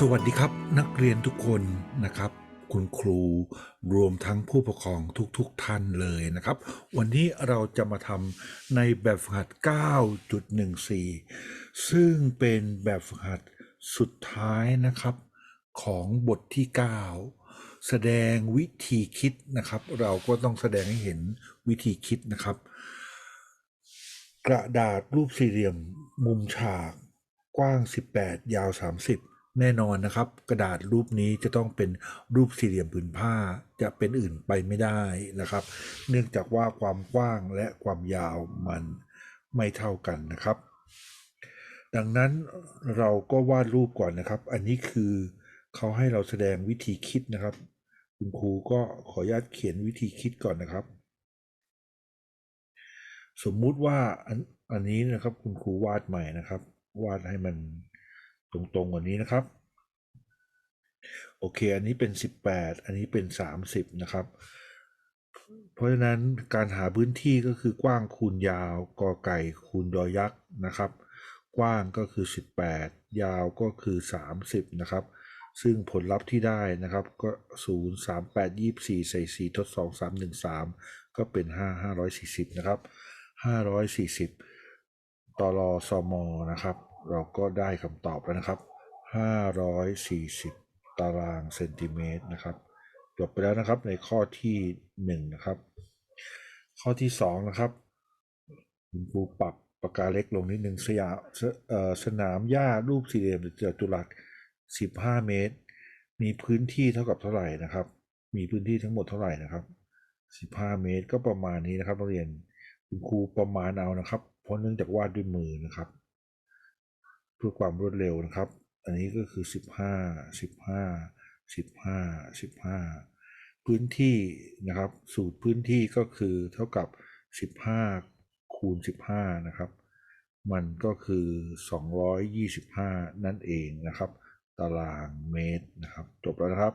สวัสดีครับนักเรียนทุกคนนะครับ คุณครูรวมทั้งผู้ปกครองทุกๆทท่านเลยนะครับ วันนี้เราจะมาทำในแบบฝึกหัด 9.14 ซึ่งเป็นแบบฝึกหัดสุดท้ายนะครับ ของบทที่ 9 แสดงวิธีคิดนะครับ เราก็ต้องแสดงให้เห็นวิธีคิดนะครับ กระดาษรูปสี่เหลี่ยมมุมฉากกว้าง 18 ยาว 30 แน่นอนนะครับ กระดาษรูปนี้จะต้องเป็นรูปสี่เหลี่ยมผืนผ้าจะเป็นอื่นไปไม่ได้นะครับ เนื่องจากว่าความกว้างและความยาวมันไม่เท่ากันนะครับ ดังนั้นเราก็วาดรูปก่อนนะครับ อันนี้คือเขาให้เราแสดงวิธีคิดนะครับ คุณครูก็ขออนุญาตเขียนวิธีคิดก่อนนะครับ สมมุติว่าอันอันนี้นะครับคุณครูวาดใหม่นะครับ วาดให้มัน ตรงๆกว่านี้นะครับ โอเค อันนี้เป็น 18 อันนี้เป็น 30 นะครับ เพราะฉะนั้นการหาพื้นที่ก็คือกว้างคูณยาวกอไก่คูณยอยักษ์นะครับ กว้างก็คือ 18 ยาวก็คือ 30 นะครับซึ่งผลลัพธ์ที่ได้นะครับก็ 0 3 8 24ใส่4ทด 2 3 1 3 ก็เป็น 5 540 นะครับ 540ตลอสมนะครับ เราก็ได้คำตอบแล้วนะครับ 540 ตารางเซนติเมตรนะครับจบไปแล้วนะครับในข้อที่1นะครับ ข้อที่2นะครับคุณครูปรับปากกาเล็กลงนิดหนึ่งสยามสสนามหญ้ารูปสี่เหลี่ยมจัตุรัส15 เมตร มีพื้นที่เท่ากับเท่าไหร่นะครับ มีพื้นที่ทั้งหมดเท่าไหร่นะครับ 15 เมตรก็ประมาณนี้นะครับนักเรียนคุณครูประมาณเอานะครับ เพราะเนื่องจากวาดด้วยมือนะครับ เพื่อความรวดเร็วนะครับ อันนี้ก็คือ 15 15 15 15 พื้นที่นะครับ สูตรพื้นที่ก็คือเท่ากับ 15 คูณ 15 นะครับ มันก็คือ 225 นั่นเองนะครับ ตารางเมตรนะครับ จบแล้วนะครับ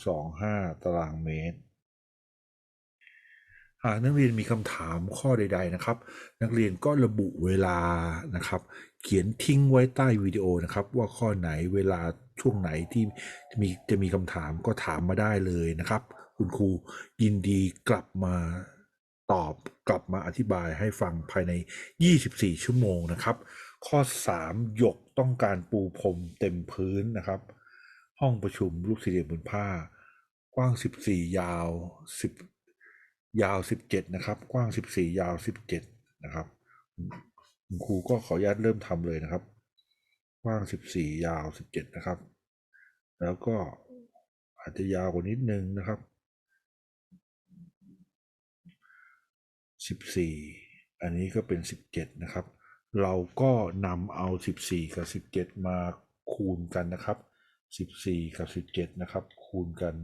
225 ตารางเมตร หากนักเรียนมีคำถามข้อใด ๆนะครับ นักเรียนก็ระบุเวลานะครับ เขียนทิ้งไว้ใต้วิดีโอนะครับ ว่าข้อไหนเวลาช่วงไหนที่มีจะมีคำถามก็ถามมาได้เลยนะครับ คุณครูยินดีกลับมาตอบกลับมาอธิบายให้ฟังภายใน 24 ชั่วโมงนะครับ ข้อ 3 หยกต้องการปูพรมเต็มพื้นนะครับ ห้องประชุมรูปสี่เหลี่ยมบนผ้ากว้าง 14 ยาว 10 ยาว 17 นะครับ กว้าง 14 ยาว 17 นะครับคุณครูก็ขออนุญาตเริ่มทำเลยนะครับ กว้าง 14 ยาว 17 นะครับ แล้วก็อาจจะยาวกว่านิดนึงนะครับ 14 อันนี้ก็เป็น 17 นะครับ เราก็นำเอา 14 กับ 17 มาคูณกันนะครับ 14 กับ 17 นะครับ คูณกัน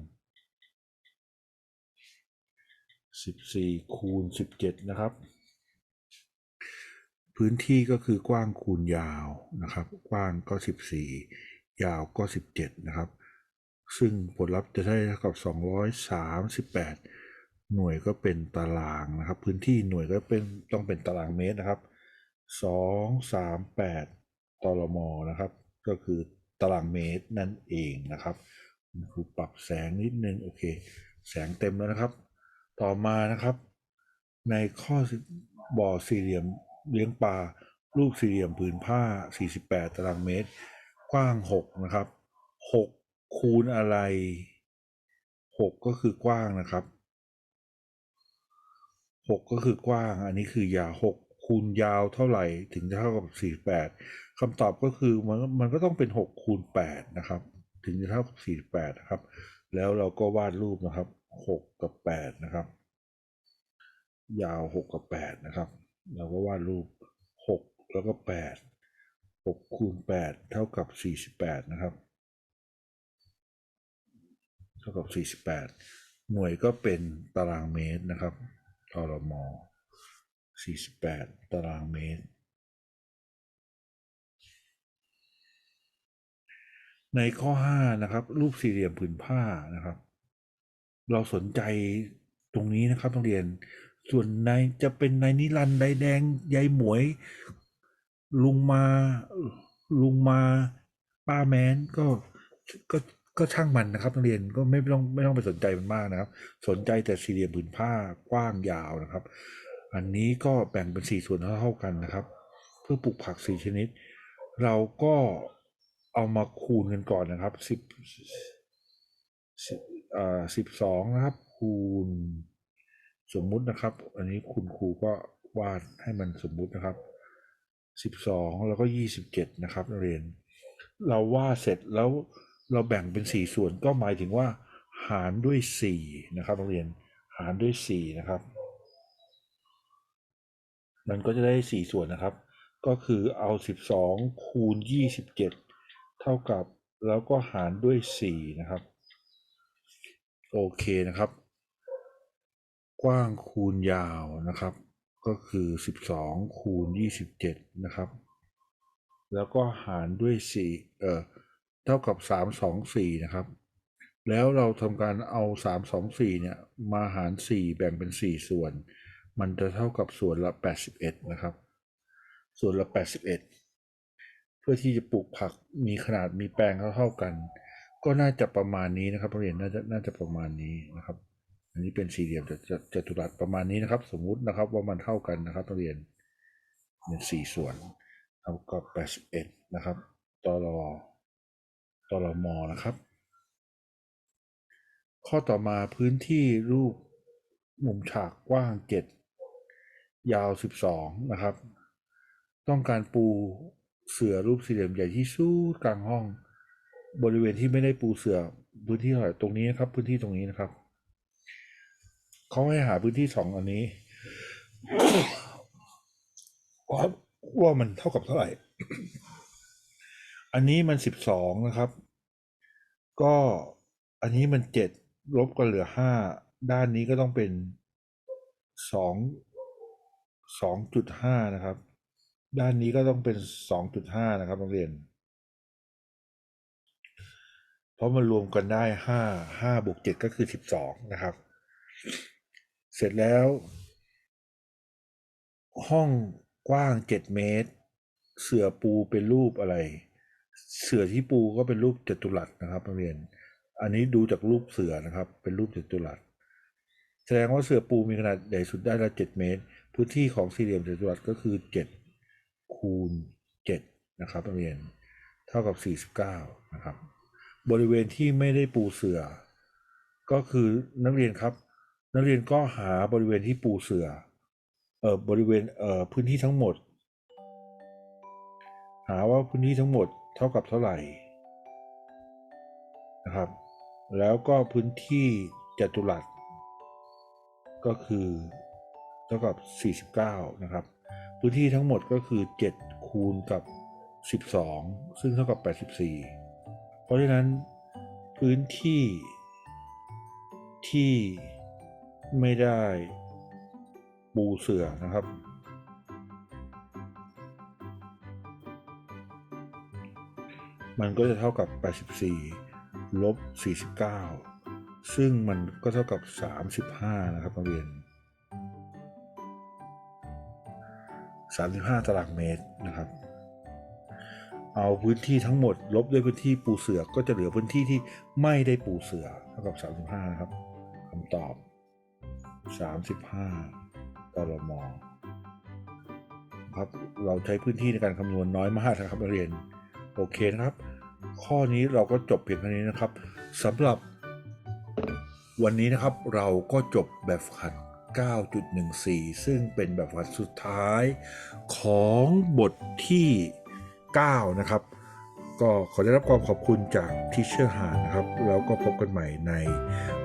14คูณ17นะครับ พื้นที่ก็คือกว้างคูณยาวนะครับ กว้างก็14ยาวก็17นะครับ ซึ่งผลลัพธ์จะได้เท่ากับ238หน่วยก็เป็นตารางนะครับ พื้นที่หน่วยก็เป็นต้องเป็นตารางเมตรนะครับ238ตรมนะครับ ก็คือตารางเมตรนั่นเองนะครับครูปรับแสงนิดนึงโอเค แสงเต็มแล้วนะครับ ต่อมานะครับ ในข้อบ่อสี่เหลี่ยมเลี้ยงปลารูปสี่เหลี่ยมผืนผ้า 48 ตารางเมตร กว้าง 6 นะครับ 6 คูณอะไร 6 ก็คือกว้างนะครับ 6 ก็คือกว้าง อันนี้คือยาว 6 คูณยาวเท่าไหร่ถึงจะเท่ากับ 48คำตอบก็คือมันมันก็ต้องเป็น 6 คูณ 8 นะครับ ถึงจะเท่ากับ 48 นะครับ แล้วเราก็วาดรูปนะครับ 6 กับ 8 นะครับ ยาว 6 กับ 8 นะครับ เราก็วาดรูป 6 แล้วก็ 8 6 คูณ 8 เท่ากับ 48 นะครับ เท่ากับ 48 หน่วยก็เป็นตารางเมตรนะครับตรม48 ตารางเมตรในข้อ 5 นะครับ รูปสี่เหลี่ยมผืนผ้านะครับ เราสนใจตรงนี้นะครับต้องเรียน ส่วนในจะเป็นในนิรันดร์ใดแดงยายหมวย ลุงมาลุงมาป้าแมนก็ก็ก็ช่างมันนะครับนักเรียนก็ไม่ต้องไม่ต้องไปสนใจมันมากนะครับ สนใจแต่สี่เหลี่ยมผืนผ้ากว้างยาวนะครับ อันนี้ก็แบ่งเป็นสี่ส่วนเท่ากันนะครับ เพื่อปลูกผักสี่ชนิด เราก็เอามาคูณกันก่อนนะครับสิบ สิบอ่าสิบสองนะครับ คูณ สมมุตินะครับ อันนี้คุณครูก็วาดให้มันสมมุตินะครับสิบสองแล้วก็ยี่สิบเจ็ดนะครับนักเรียน เราวาดเสร็จแล้วเราแบ่งเป็นสี่ส่วนก็หมายถึงว่าหารด้วยสี่นะครับนักเรียนหารด้วยสี่นะครับ มันก็จะได้สี่ส่วนนะครับ ก็คือเอาสิบสองคูณยี่สิบเจ็ดเท่ากับแล้วก็หารด้วยสี่นะครับ โอเคนะครับ กว้างคูณยาวนะครับ ก็คือสิบสองคูณยี่สิบเจ็ดนะครับ แล้วก็หารด้วยสี่เอ่อ เท่ากับสามสองสี่นะครับ แล้วเราทำการเอาสามสองสี่เนี่ย มาหารสี่แบ่งเป็นสี่ส่วน มันจะเท่ากับส่วนละแปดสิบเอ็ดนะครับ ส่วนละแปดสิบเอ็ดเพื่อที่จะปลูกผักมีขนาดมีแปลงเท่าๆกัน ก็น่าจะประมาณนี้นะครับเรียนน่าจะน่าจะประมาณนี้นะครับ อันนี้เป็นสี่เหลี่ยมจัตุจัตุรัสประมาณนี้นะครับ สมมุตินะครับว่ามันเท่ากันนะครับเรียนเป็นสี่ส่วนเท่ากับแปดสิบเอ็ดนะครับตรตรมนะครับ ข้อต่อมาพื้นที่รูปมุมฉากกว้างเจ็ดยาวสิบสองนะครับ ต้องการปูเสือรูปสี่เหลี่ยมใหญ่ที่สุดกลางห้อง บริเวณที่ไม่ได้ปูเสือพื้นที่เท่าไหร่ตรงนี้นะครับ พื้นที่ตรงนี้นะครับเขาให้หาพื้นที่สองอันนี้ว่าว่ามันเท่ากับเท่าไหร่ อันนี้มันสิบสองนะครับ ก็อันนี้มันเจ็ดลบกันเหลือห้าด้านนี้ก็ต้องเป็นสองสองจุดห้านะครับ ด้านนี้ก็ต้องเป็นสองจุดห้านะครับนักเรียน เพราะมันรวมกันได้ห้าห้าบวกเจ็ดก็คือสิบสองนะครับ เสร็จแล้ว ห้องกว้างเจ็ดเมตร เสือปูเป็นรูปอะไร เสือที่ปูก็เป็นรูปจัตุรัสนะครับนักเรียน อันนี้ดูจากรูปเสือนะครับ เป็นรูปจัตุรัส แสดงว่าเสือปูมีขนาดใหญ่สุดได้ละเจ็ดเมตร พื้นที่ของสี่เหลี่ยมจัตุรัสก็คือเจ็ดคูณเจ็ดนะครับนักเรียน เท่ากับสี่สิบเก้านะครับ บริเวณที่ไม่ได้ปูเสือ ก็คือนักเรียนครับ นักเรียนก็หาบริเวณที่ปูเสือเอ่อบริเวณเอ่อพื้นที่ทั้งหมด หาว่าพื้นที่ทั้งหมดเท่ากับเท่าไหร่นะครับ แล้วก็พื้นที่จัตุรัสก็คือเท่ากับ 49 นะครับ พื้นที่ทั้งหมดก็คือ 7 คูณกับ 12 ซึ่งเท่ากับ 84 เพราะฉะนั้นพื้นที่ที่ไม่ได้ปูเสื่อนะครับ มันก็จะเท่ากับ 84 ลบ 49 ซึ่งมันก็เท่ากับ 35 นะครับนักเรียน 35 ตารางเมตรนะครับ เอาพื้นที่ทั้งหมด ลบด้วยพื้นที่ปูเสือก็จะเหลือพื้นที่ที่ไม่ได้ปูเสือเท่ากับ 35 นะครับคำตอบ 35ตรมครับเราใช้พื้นที่ในการคำนวณน้อยมากนะครับนักเรียนโอเคนะครับ ข้อนี้เราก็จบเพียงเท่านี้นะครับสำหรับวันนี้นะครับเราก็จบแบบฝึกหัด 9.14 ซึ่งเป็นแบบฝึกหัดสุดท้ายของบทที่ 9 นะครับ ก็ขอได้รับความขอบคุณจากทิเชอร์หานนะครับ แล้วก็พบกันใหม่ใน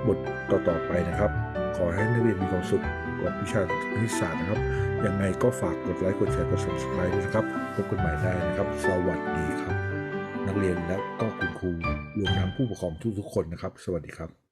บทต่อๆไปนะครับ ขอให้นักเรียนมีความสุขกับวิชาคณิตศาสตร์นะครับ ยังไงก็ฝากกดไลค์กดแชร์กด subscribe ด้วยนะครับ พบกันใหม่ได้นะครับ สวัสดีครับ นักเรียนและก็คุณครูรวมทั้งผู้ปกครองทุกๆคนนะครับ สวัสดีครับ